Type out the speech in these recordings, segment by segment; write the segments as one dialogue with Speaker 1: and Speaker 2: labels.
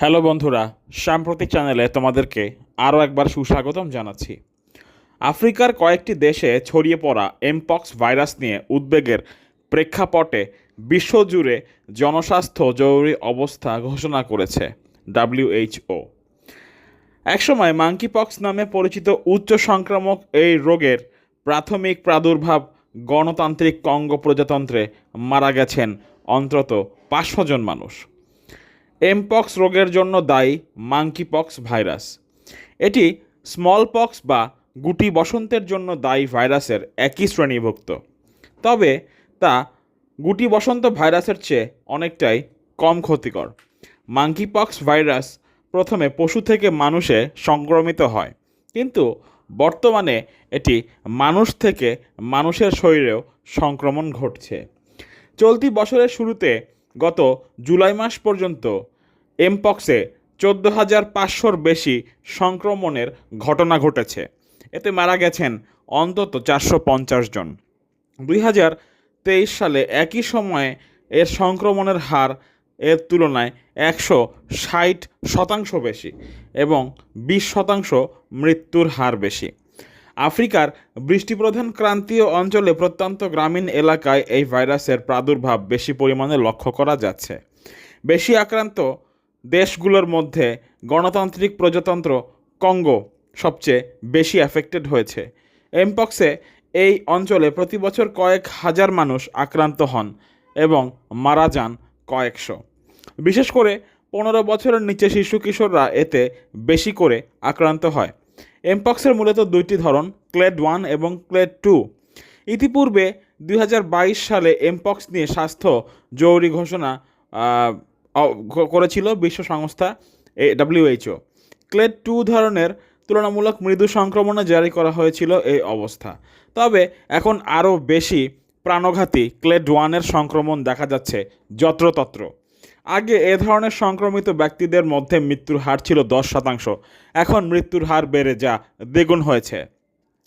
Speaker 1: Hello বন্ধুরা, সাম্প্রতিক চ্যানেলে তোমাদেরকে আরও একবার সুস্বাগতম জানাচ্ছি। আফ্রিকার কয়েকটি দেশে ছড়িয়ে পড়া এমপক্স ভাইরাস নিয়ে উদ্বেগের প্রেক্ষাপটে বিশ্বজুড়ে জনস্বাস্থ্য জরুরি অবস্থা ঘোষণা করেছে ডাব্লিউএইচও একসময় মাঙ্কিপক্স নামে পরিচিত উচ্চ সংক্রামক এই রোগের প্রাথমিক প্রাদুর্ভাব গণতান্ত্রিক কঙ্গো প্রজাতন্ত্রে মারা গেছেন অন্তত পাঁচশো জন মানুষ। এমপক্স রোগের জন্য দায়ী মাঙ্কিপক্স ভাইরাস এটি স্মল পক্স বা গুটি বসন্তের জন্য দায়ী ভাইরাসের একই শ্রেণীভুক্ত। তবে তা গুটি বসন্ত ভাইরাসের চেয়ে অনেকটাই কম ক্ষতিকর। মাঙ্কিপক্স ভাইরাস প্রথমে পশু থেকে মানুষে সংক্রমিত হয়, কিন্তু বর্তমানে এটি মানুষ থেকে মানুষের শরীরেও সংক্রমণ ঘটছে। চলতি বছরের শুরুতে গত জুলাই মাস পর্যন্ত এমপক্সে চোদ্দ হাজার পাঁচশোর বেশি সংক্রমণের ঘটনা ঘটেছে। এতে মারা গেছেন অন্তত চারশো পঞ্চাশ জন। দুই হাজার তেইশ সালে একই সময়ে এর সংক্রমণের হার এর তুলনায় একশো ষাট শতাংশ বেশি এবং বিশ শতাংশ মৃত্যুর হার বেশি। আফ্রিকার বৃষ্টিপ্রধান ক্রান্তীয় অঞ্চলে প্রত্যন্ত গ্রামীণ এলাকায় এই ভাইরাসের প্রাদুর্ভাব বেশি পরিমাণে লক্ষ্য করা যাচ্ছে। বেশি আক্রান্ত দেশগুলোর মধ্যে গণতান্ত্রিক প্রজাতন্ত্র কঙ্গো সবচেয়ে বেশি অ্যাফেক্টেড হয়েছে। এমপক্সে এই অঞ্চলে প্রতি বছর কয়েক হাজার মানুষ আক্রান্ত হন এবং মারা যান কয়েকশো। বিশেষ করে পনেরো বছরের নিচে শিশু কিশোররা এতে বেশি করে আক্রান্ত হয়। এমপক্সের মূলত দুইটি ধরন ক্লেড ওয়ান এবং ক্লেড টু ইতিপূর্বে দুই হাজার বাইশ সালে এমপক্স নিয়ে স্বাস্থ্য জরুরি ঘোষণা করেছিল বিশ্ব সংস্থা এ ডাব্লিউএইচও ক্লেড টু ধরনের তুলনামূলক মৃদু সংক্রমণে জারি করা হয়েছিল এই অবস্থা। তবে এখন আরও বেশি প্রাণঘাতী ক্লেড ওয়ানের সংক্রমণ দেখা যাচ্ছে যত্রতত্র। আগে এ ধরনের সংক্রমিত ব্যক্তিদের মধ্যে মৃত্যুর হার ছিল দশ শতাংশ। এখন মৃত্যুর হার বেড়ে যা দ্বিগুণ হয়েছে।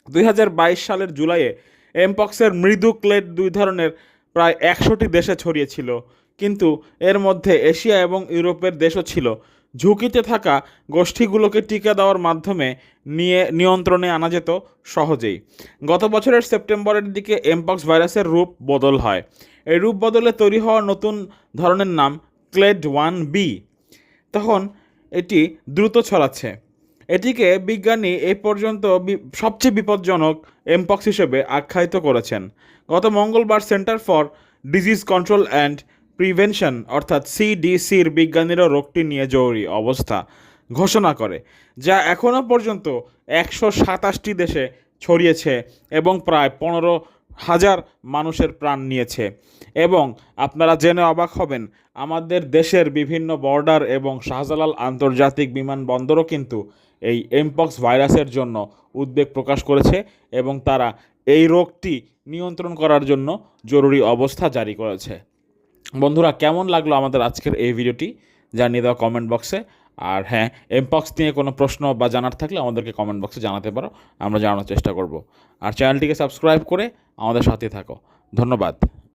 Speaker 1: দুই হাজার বাইশ সালের জুলাইয়ে এমপক্সের মৃদু ক্লেড দুই ধরনের প্রায় একশোটি দেশে ছড়িয়েছিল কিন্তু এর মধ্যে এশিয়া এবং ইউরোপের দেশও ছিল। ঝুঁকিতে থাকা গোষ্ঠীগুলোকে টিকা দেওয়ার মাধ্যমে নিয়ে নিয়ন্ত্রণে আনা যেত সহজেই। গত বছরের সেপ্টেম্বরের দিকে এমপক্স ভাইরাসের রূপ বদল হয়। এই রূপ বদলে তৈরি হওয়া নতুন ধরনের নাম ক্লেড ওয়ান বি। তখন এটি দ্রুত ছড়াচ্ছে। এটিকে বিজ্ঞানী এ পর্যন্ত সবচেয়ে বিপজ্জনক এমপক্স হিসেবে আখ্যায়িত করেছেন। গত মঙ্গলবার Center for Disease Control and Prevention অর্থাৎ সিডিসির বিজ্ঞানীরা রোগটি নিয়ে জরুরি অবস্থা ঘোষণা করে, যা এখনও পর্যন্ত একশো সাতাশটি দেশে ছড়িয়েছে এবং প্রায় পনেরো হাজার মানুষের প্রাণ নিয়েছে। এবং আপনারা জেনে অবাক হবেন, আমাদের দেশের বিভিন্ন বর্ডার এবং শাহজালাল আন্তর্জাতিক বিমানবন্দরও কিন্তু এই এমপক্স ভাইরাসের জন্য উদ্বেগ প্রকাশ করেছে এবং তারা এই রোগটি নিয়ন্ত্রণ করার জন্য জরুরি অবস্থা জারি করেছে। বন্ধুরা, কেমন লাগল আমাদের আজকের এই ভিডিওটি? জানিয়ে দেওয়া কমেন্ট বক্সে আর হ্যাঁ এমপক্স নিয়ে কোনো প্রশ্ন বা জানার থাকলে আমাদেরকে কমেন্ট বক্সে জানাতে পারো, আমরা জানানোর চেষ্টা করব। আর চ্যানেলটিকে সাবস্ক্রাইব করে আমাদের সাথে থাকো। ধন্যবাদ।